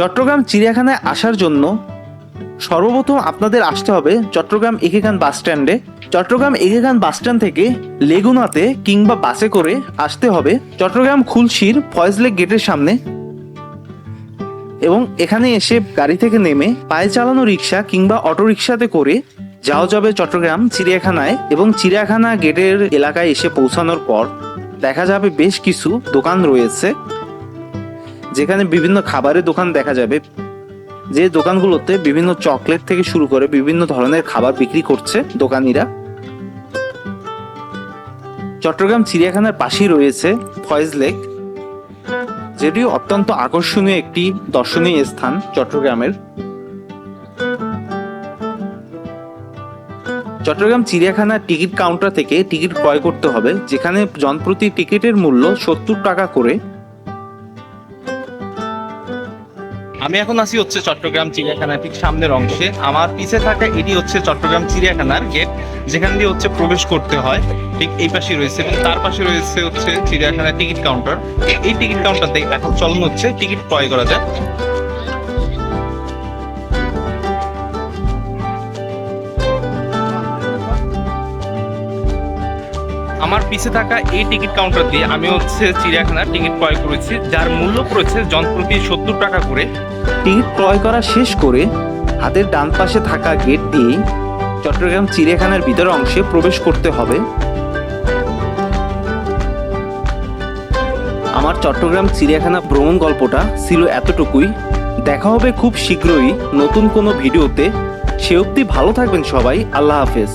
চট্টগ্রাম চিড়িয়াখানায় আসার জন্য সর্বপ্রথম আপনাদের আসতে হবে চট্টগ্রাম একেকান বাস স্ট্যান্ডে। চট্টগ্রাম একেকান বাস স্ট্যান্ড থেকে লেগুনাতে কিংবা বাসে করে আসতে হবে চট্টগ্রাম খুলশির ফয়েজলেক গেটের সামনে। এবং এখানে এসে গাড়ি থেকে নেমে পায়ে চালানো রিক্সা কিংবা অটো রিক্সাতে করে যাওয়া যাবে চট্টগ্রাম চিড়িয়াখানায় এবং চিড়িয়াখানা গেটের এলাকায় এসে পৌঁছানোর পর দেখা যাবে বেশ কিছু দোকান রয়েছে। যেখানে বিভিন্ন খাবারের দোকান দেখা যাবে, যে দোকানগুলোতে বিভিন্ন চকলেট থেকে শুরু করে বিভিন্ন ধরনের খাবার বিক্রি করছে দোকানিরা। চট্টগ্রাম চিড়িয়াখানার পাশেই রয়েছে ফয়েজ লেক যেটি অত্যন্ত আকর্ষণীয় একটি দর্শনীয় স্থান চট্টগ্রামের। চট্টগ্রাম চিড়িয়াখানার টিকিট কাউন্টার থেকে টিকিট ক্রয় করতে হবে, যেখানে জনপ্রতি টিকিটের মূল্য সত্তর টাকা করে আমি এখন আছি হচ্ছে চট্টগ্রাম চিড়িয়াখানার ঠিক সামনের অংশে। আমার পিছে থাকা এটি হচ্ছে চট্টগ্রাম চিড়িয়াখানার গেট, যেখান দিয়ে হচ্ছে প্রবেশ করতে হয়। ঠিক এই পাশে রয়েছে এবং তার পাশে রয়েছে হচ্ছে চিড়িয়াখানার টিকিট কাউন্টার। এই টিকিট কাউন্টার থেকে এখন চলন হচ্ছে, টিকিট ক্রয় করা যায়। আমার পিছে থাকা এই টিকিট কাউন্টার দিয়ে আমি হচ্ছে চিড়িয়াখানার টিকিট ক্রয় করেছি, যার মূল্য পড়েছে জনপ্রতি সত্তর টাকা করে। টিকিট ক্রয় করা শেষ করে হাতের ডান পাশে থাকা গেট দিয়েই চট্টগ্রাম চিড়িয়াখানার ভিতর অংশে প্রবেশ করতে হবে। আমার চট্টগ্রাম চিড়িয়াখানা ভ্রমণ গল্পটা ছিল এতটুকুই। দেখা হবে খুব শীঘ্রই নতুন কোনো ভিডিওতে। সে অবধি ভালো থাকবেন সবাই, আল্লাহ হাফেজ।